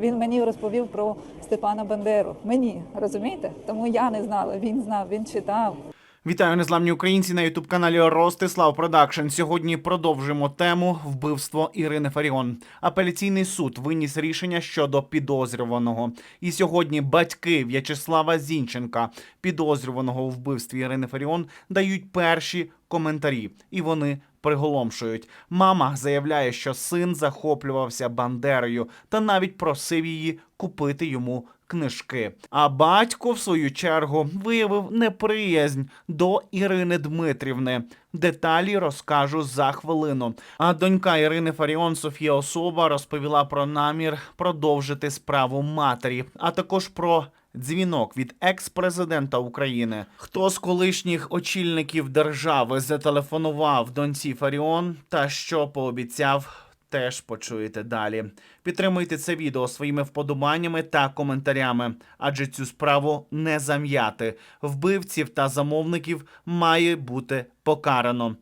Він мені розповів про Степана Бандеру. Мені розумієте? Тому я не знала. Він знав, він читав. Вітаю незламні українці на ютуб каналі Ростислав Продакшн. Сьогодні продовжимо тему вбивство Ірини Фаріон. Апеляційний суд виніс рішення щодо підозрюваного. І сьогодні батьки В'ячеслава Зінченка, підозрюваного у вбивстві Ірини Фаріон, дають перші коментарі, і вони приголомшують. Мама заявляє, що син захоплювався Бандерою та навіть просив її купити йому книжки. А батько, в свою чергу, виявив неприязнь до Ірини Дмитрівни. Деталі розкажу за хвилину. А донька Ірини Фаріон Софія Особа розповіла про намір продовжити справу матері, а також про. Дзвінок від екс-президента України. Хто з колишніх очільників держави зателефонував доньці Фаріон та що пообіцяв, теж почуєте далі. Підтримуйте це відео своїми вподобаннями та коментарями, адже цю справу не зам'яти. Вбивців та замовників має бути покарано.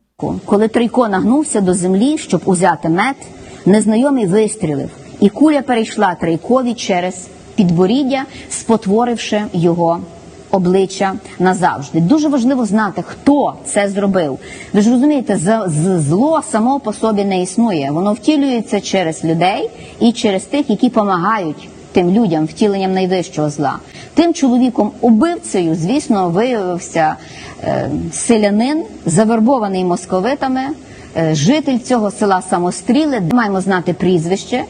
Коли Трійко нагнувся до землі, щоб узяти мед, незнайомий вистрілив, і куля перейшла Трійкові через підборіддя, спотворивши його обличчя назавжди. Дуже важливо знати, хто це зробив. Ви ж розумієте, зло само по собі не існує. Воно втілюється через людей і через тих, які допомагають тим людям втіленням найвищого зла. Тим чоловіком убивцею, звісно, виявився е, селянин, завербований московитами, е, житель цього села Самостріли. Маємо знати прізвище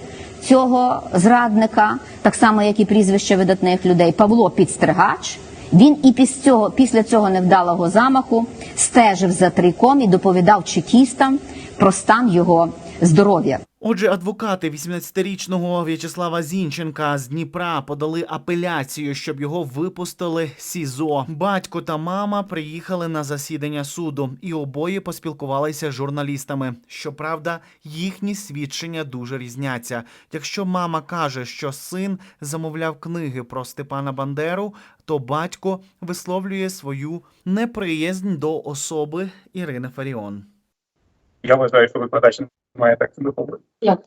цього зрадника, так само як і прізвище видатних людей Павло Підстригач. Він і після цього, після цього невдалого замаху стежив за трійком і доповідав чекістам про стан його здоров'я. Отже, адвокати 18-річного В'ячеслава Зінченка з Дніпра подали апеляцію, щоб його випустили СІЗО. Батько та мама приїхали на засідання суду, і обоє поспілкувалися з журналістами. Щоправда, їхні свідчення дуже різняться. Якщо мама каже, що син замовляв книги про Степана Бандеру, то батько висловлює свою неприязнь до особи Ірини Фаріон. Я вважаю, що викладач має так себе поводити. Як?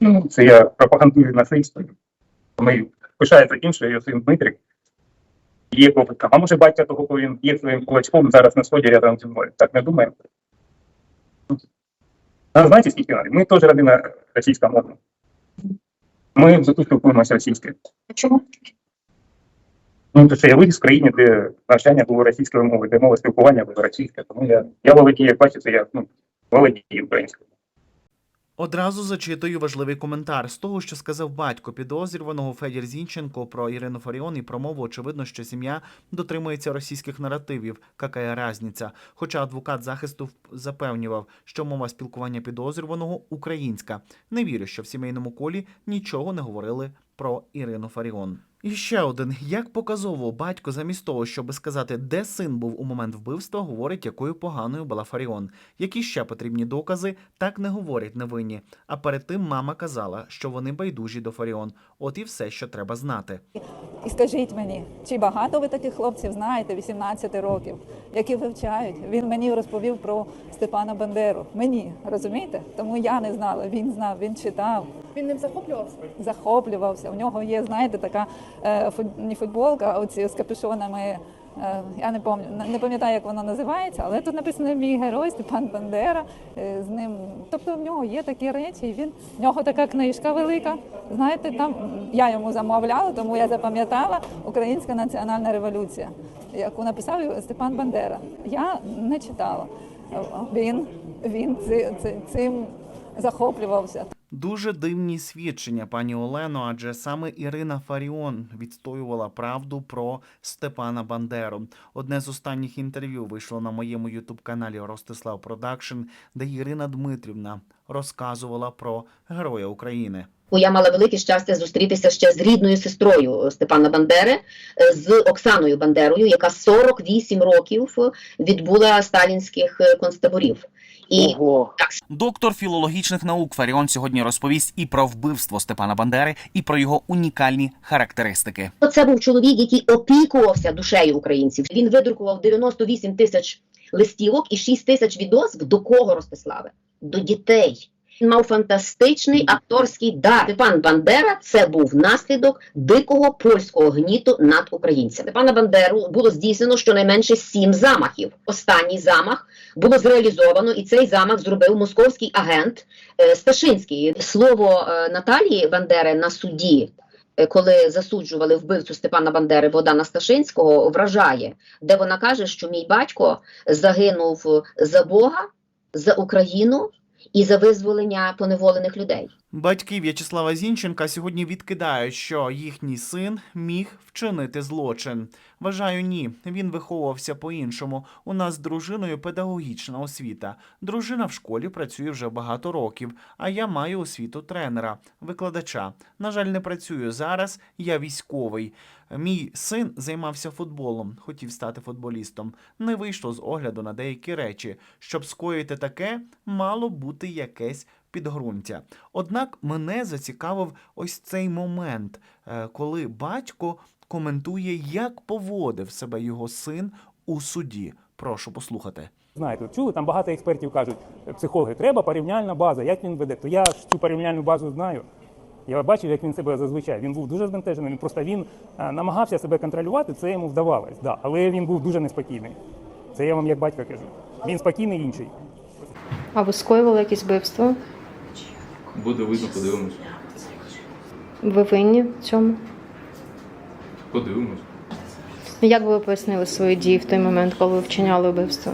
Ну, це я пропагандую насильство. Ми пишається інший його син Дмитрик. Є попитка. А може батька того, коли він є своїм кулачком зараз на сході рядом зі мною. Так не думаємо. А знаєте, скільки нас? Ми теж родина російська мовна. Ми зато спілкуємося російською. Чому? Ну, тому що я виріс в країні, де навчання було російською мовою, де мова спілкування була російська. Тому я, я володію, як бачите, я ну, володію українською. Одразу зачитую важливий коментар з того, що сказав батько підозрюваного Федір Зінченко про Ірину Фаріон і про мову. Очевидно, що сім'я дотримується російських наративів. Какая разниця? Хоча адвокат захисту запевнював, що мова спілкування підозрюваного українська. Не вірю, що в сімейному колі нічого не говорили про Ірину Фаріон. І ще один, як показово, батько замість того, щоб сказати, де син був у момент вбивства, говорить, якою поганою була Фаріон. Які ще потрібні докази, так не говорять невинні. А перед тим мама казала, що вони байдужі до Фаріон. От і все, що треба знати. І скажіть мені, чи багато ви таких хлопців знаєте 18 років, які вивчають? Він мені розповів про Степана Бандеру. Мені розумієте? Тому я не знала. Він знав, він читав, Він ним захоплювався? захоплювався. У нього є, знаєте, така не футболка, а оці з капюшонами. е, Я не пам'ятаю, не пам'ятаю, як вона називається, але тут написано мій герой Степан Бандера. е, З ним, тобто в нього є такі речі. і Він в нього така книжка велика. Знаєте, там я йому замовляла, тому я запам'ятала Українська національна революція, яку написав Степан Бандера. Я не читала. Він, він ци- ци- цим захоплювався. Дуже дивні свідчення, пані Олено, адже саме Ірина Фаріон відстоювала правду про Степана Бандеру. Одне з останніх інтерв'ю вийшло на моєму ютуб-каналі Ростислав Продакшн, де Ірина Дмитрівна розказувала про героя України. Я мала велике щастя зустрітися ще з рідною сестрою Степана Бандери, е, з Оксаною Бандерою, яка 48 років відбула сталінських е, концтаборів. І Доктор філологічних наук Фаріон сьогодні розповість і про вбивство Степана Бандери, і про його унікальні характеристики. це був чоловік, який опікувався душею українців. Він видрукував 98 тисяч листівок і 6 тисяч відозв до кого Ростиславе? До дітей. Мав фантастичний акторський дар. Степан Бандера це був наслідок дикого польського гніту над українцями. Степана Бандеру було здійснено щонайменше сім замахів. Останній замах було зреалізовано, і цей замах зробив московський агент е, Сташинський. Слово е, Наталії Бандери на суді. е, Коли засуджували вбивцю Степана Бандери Богдана Сташинського, вражає, де вона каже, що мій батько загинув за Бога, за Україну і за визволення поневолених людей. Батьки В'ячеслава Зінченка сьогодні відкидають, що їхній син міг вчинити злочин. Вважаю, ні. Він виховувався по-іншому. У нас з дружиною педагогічна освіта. Дружина в школі працює вже багато років, а я маю освіту тренера, викладача. На жаль, не працюю зараз. Я військовий. Мій син займався футболом, хотів стати футболістом. Не вийшло з огляду на деякі речі. Щоб скоїти таке, мало бути якесь підґрунтя. Однак мене зацікавив ось цей момент, е, коли батько коментує, як поводив себе його син у суді. Прошу послухати. Знаєте, чули, там багато експертів кажуть, психологи, треба порівняльна база, як він веде. То я ж цю порівняльну базу знаю. Я бачив, як він себе зазвичай. Він був дуже збентежений. Він просто він намагався себе контролювати, це йому вдавалось. Да. Але він був дуже неспокійний. Це я вам як батько кажу. Він спокійний інший. А ви скоювали якісь вбивство? Буде видно, подивимось. Ви винні в цьому? Подивимось. Як би ви пояснили свої дії в той момент, коли ви вчиняли вбивство?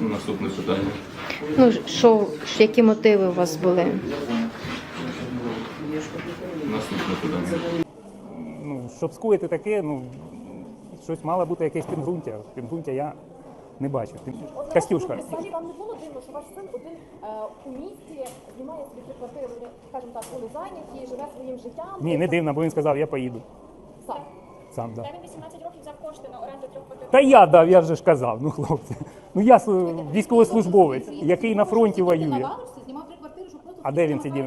Наступне питання. Ну, що, які мотиви у вас були? Наступне питання. Ну, щоб скоїти таке, ну щось мало бути якесь підґрунтя. Підґрунтя я не бачив. Костюшка. Взагалі вам не було дивно, що ваш син один е, у місті знімає собі три квартири, скажімо так, були зайняті, живе своїм життям. Ні, не дивно, бо він сказав, я поїду. Сам. Сам, да. Та він 18 років взяв кошти на оренду трьох квартир. Та я дав, я вже ж казав, ну хлопці. Ну я с- військовослужбовець, який на фронті воює. знімав три квартири, щоб просто... А де він сидів?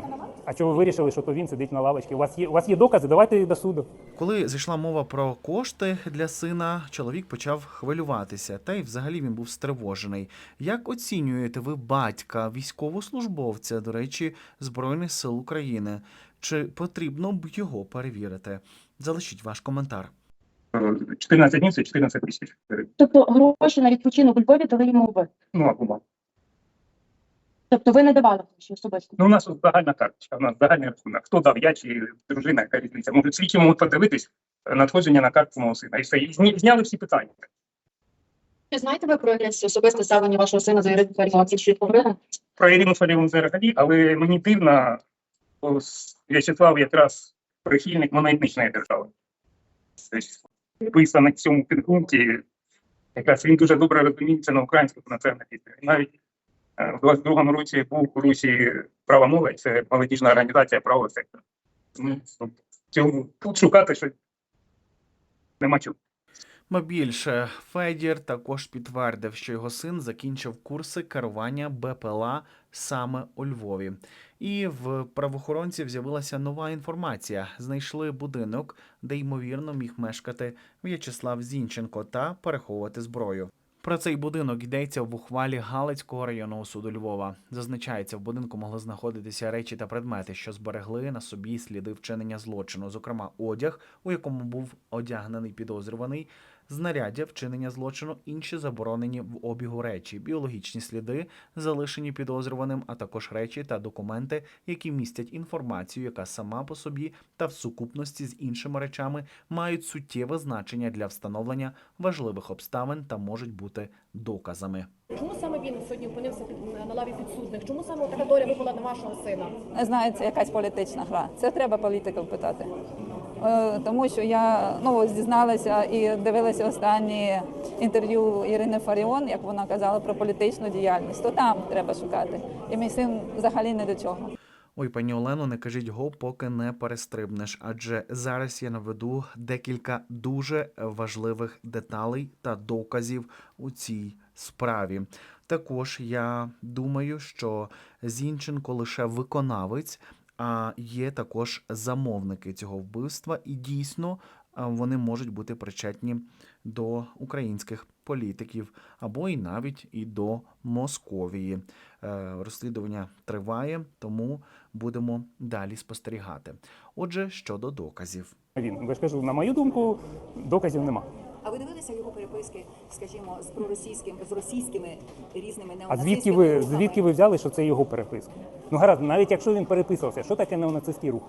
А чого ви вирішили, що то він сидить на лавочці? У вас є у вас є докази? Давайте їх до суду. Коли зайшла мова про кошти для сина, чоловік почав хвилюватися, та й взагалі він був стривожений. Як оцінюєте ви батька, військовослужбовця, до речі, Збройних сил України? Чи потрібно б його перевірити? Залишіть ваш коментар. Е, 14 днів це 14 тисяч. Тобто гроші на відпочинок у Львові дали йому ви. Ну, або мало. Тобто ви не давали гроші особисто. Ну, у нас загальна карточка, у нас загальний рахунок. Хто дав я чи дружина, яка різниця? Можуть слідчі можуть подивитись е, надходження на картку мого сина. І все. І зні- зняли всі питання. Чи знаєте ви про якесь особисте ставлення вашого сина за Ірину Фаріон? Ці що говорили? Про Ірину Фаріон взагалі, але мені дивно, бо с- В'ячеслав якраз прихильник монетничної держави. Тобто, висано в цьому підґрунті, якраз він дуже добре розуміється на українському націоналісті. Навіть в 22-му році був у Русі права мови, це молодіжна організація правого сектора. Тут шукати щось нема чого. Більше Федір також підтвердив, що його син закінчив курси керування БПЛА саме у Львові. І в правоохоронців з'явилася нова інформація. Знайшли будинок, де ймовірно міг мешкати В'ячеслав Зінченко та переховувати зброю. Про цей будинок йдеться в ухвалі Галицького районного суду Львова. Зазначається, в будинку могли знаходитися речі та предмети, що зберегли на собі сліди вчинення злочину, зокрема одяг, у якому був одягнений підозрюваний, знаряддя вчинення злочину, інші заборонені в обігу речі, біологічні сліди, залишені підозрюваним, а також речі та документи, які містять інформацію, яка сама по собі та в сукупності з іншими речами мають суттєве значення для встановлення важливих обставин та можуть бути доказами. Чому саме він сьогодні опинився під, на лаві підсудних? Чому саме така доля випала на вашого сина? Не знаю, це якась політична гра. Це треба політиків питати. Е, Тому що я ну, ось дізналася і дивилася останні інтерв'ю Ірини Фаріон, як вона казала про політичну діяльність, то там треба шукати. І мій син взагалі не до чого. Ой, пані Олено, не кажіть го, поки не перестрибнеш, адже зараз я наведу декілька дуже важливих деталей та доказів у цій справі. Також я думаю, що Зінченко лише виконавець, а є також замовники цього вбивства, і дійсно вони можуть бути причетні до українських політиків або і навіть і до Московії. Е, Розслідування триває, тому будемо далі спостерігати. Отже, щодо доказів. Він я ж кажу, на мою думку, доказів нема. А ви дивилися його переписки, скажімо, з проросійським з російськими різними А звідки ви рухами? звідки ви взяли, що це його переписка? Ну гаразд, навіть якщо він переписувався, що таке неонацистський рух?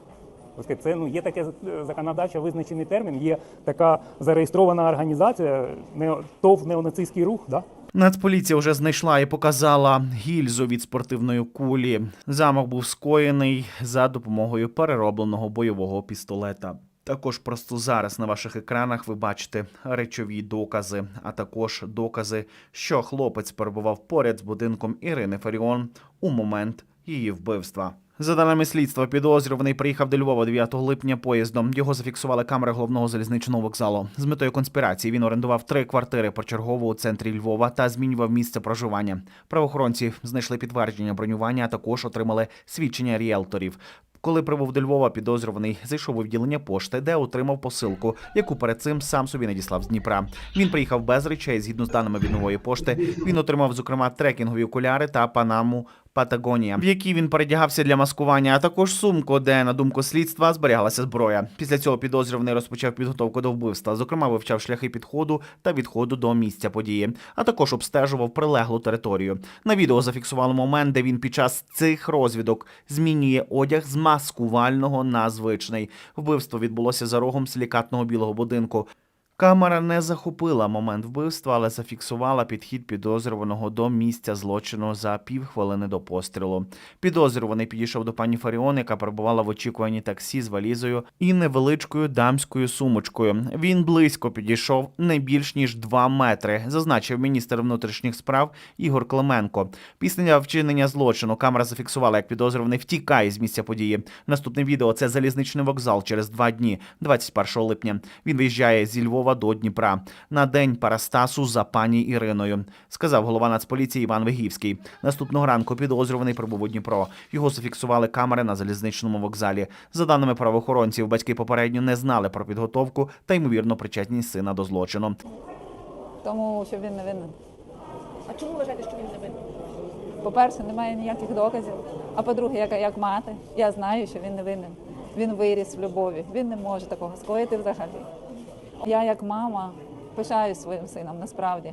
Скажете, Це ну є таке е, законодавчо визначений термін, є така зареєстрована організація, не ТОВ неонацистський рух. Да? Нацполіція вже знайшла і показала гільзу від спортивної кулі. Замах був скоєний за допомогою переробленого бойового пістолета. Також просто зараз на ваших екранах ви бачите речові докази, а також докази, що хлопець перебував поряд з будинком Ірини Фаріон у момент її вбивства. За даними слідства, підозрюваний приїхав до Львова 9 липня поїздом. Його зафіксували камери головного залізничного вокзалу. З метою конспірації він орендував три квартири почергово у центрі Львова та змінював місце проживання. Правоохоронці знайшли підтвердження бронювання, а також отримали свідчення ріелторів. Коли прибув до Львова, підозрюваний зайшов у відділення пошти, де отримав посилку, яку перед цим сам собі надіслав з Дніпра. Він приїхав без речей. Згідно з даними від нової пошти, він отримав зокрема трекінгові окуляри та панаму Патагонія, в якій він передягався для маскування, а також сумку, де, на думку слідства, зберігалася зброя. Після цього підозрюваний розпочав підготовку до вбивства. Зокрема, вивчав шляхи підходу та відходу до місця події, а також обстежував прилеглу територію. На відео зафіксували момент, де він під час цих розвідок змінює одяг з маскувального на звичний. Вбивство відбулося за рогом силікатного білого будинку. Камера не захопила момент вбивства, але зафіксувала підхід підозрюваного до місця злочину за півхвилини до пострілу. Підозрюваний підійшов до пані Фаріон, яка перебувала в очікуванні таксі з валізою і невеличкою дамською сумочкою. Він близько підійшов не більш ніж 2 метри, зазначив міністр внутрішніх справ Ігор Клименко. Після вчинення злочину камера зафіксувала, як підозрюваний втікає з місця події. Наступне відео це залізничний вокзал через два дні, 21 липня. Він виїжджає зі Львова до Дніпра на день Парастасу за пані Іриною, сказав голова Нацполіції Іван Вигівський. Наступного ранку підозрюваний прибув у Дніпро. Його зафіксували камери на залізничному вокзалі. За даними правоохоронців, батьки попередньо не знали про підготовку та ймовірно причетність сина до злочину. Тому що він не винен. А чому вважаєте, що він не винен? По-перше, немає ніяких доказів. А по-друге, як, як мати, я знаю, що він не винен. Він виріс в любові. Він не може такого скоїти взагалі. Я, як мама, пишаюсь своїм сином насправді.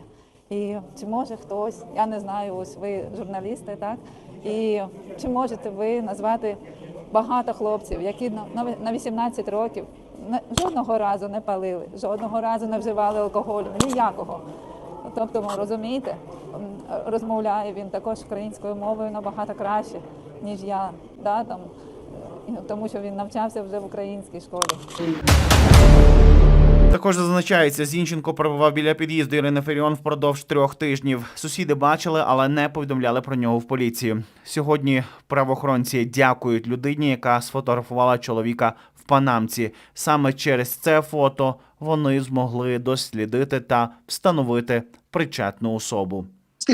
І чи може хтось, я не знаю, ось ви журналісти, так? І чи можете ви назвати багато хлопців, які на- на на 18 років жодного разу не палили, жодного разу не вживали алкоголю, ніякого. Тобто, ви розумієте, розмовляє він також українською мовою набагато краще, ніж я. Да, там, е, тому що він навчався вже в українській школі. Також зазначається, Зінченко перебував біля під'їзду Ірини Феріон впродовж трьох тижнів. Сусіди бачили, але не повідомляли про нього в поліцію. Сьогодні правоохоронці дякують людині, яка сфотографувала чоловіка в панамці. Саме через це фото вони змогли дослідити та встановити причетну особу.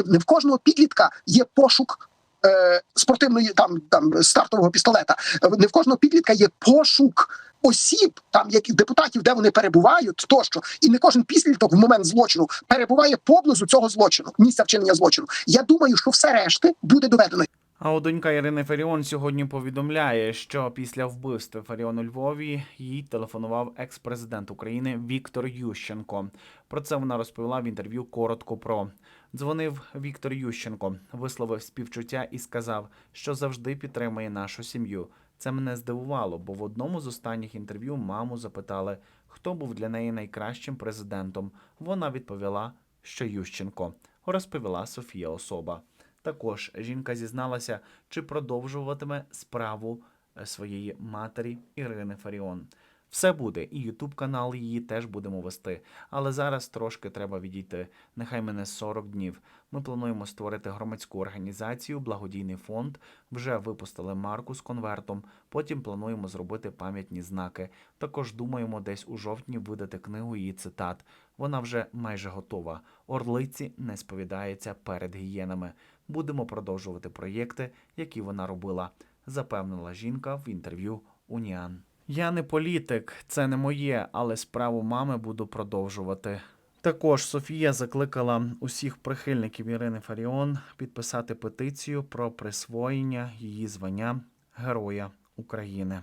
не в кожного підлітка є пошук. Е, Спортивної там там стартового пістолета не в кожного підлітка є пошук осіб, там які депутатів, де вони перебувають, тощо, і не кожен підліток в момент злочину перебуває поблизу цього злочину, місця вчинення злочину. Я думаю, що все решти буде доведено. А от донька Ірини Фаріон сьогодні повідомляє, що після вбивства Фаріон у Львові їй телефонував екс-президент України Віктор Ющенко. Про це вона розповіла в інтерв'ю коротко про. Дзвонив Віктор Ющенко, висловив співчуття і сказав, що завжди підтримує нашу сім'ю. Це мене здивувало, бо в одному з останніх інтерв'ю маму запитали, хто був для неї найкращим президентом. Вона відповіла, що Ющенко, розповіла Софія Особа. Також жінка зізналася, чи продовжуватиме справу е, своєї матері Ірини Фаріон. Все буде, і Ютуб канал її теж будемо вести. Але зараз трошки треба відійти. Нехай мене 40 днів. Ми плануємо створити громадську організацію, благодійний фонд. Вже випустили марку з конвертом. Потім плануємо зробити пам'ятні знаки. Також думаємо десь у жовтні видати книгу її цитат. Вона вже майже готова. Орлиці не сповідається перед гієнами. Будемо продовжувати проєкти, які вона робила, запевнила жінка в інтерв'ю Уніан. Я не політик, це не моє, але справу мами буду продовжувати. Також Софія закликала усіх прихильників Ірини Фаріон підписати петицію про присвоєння її звання Героя України.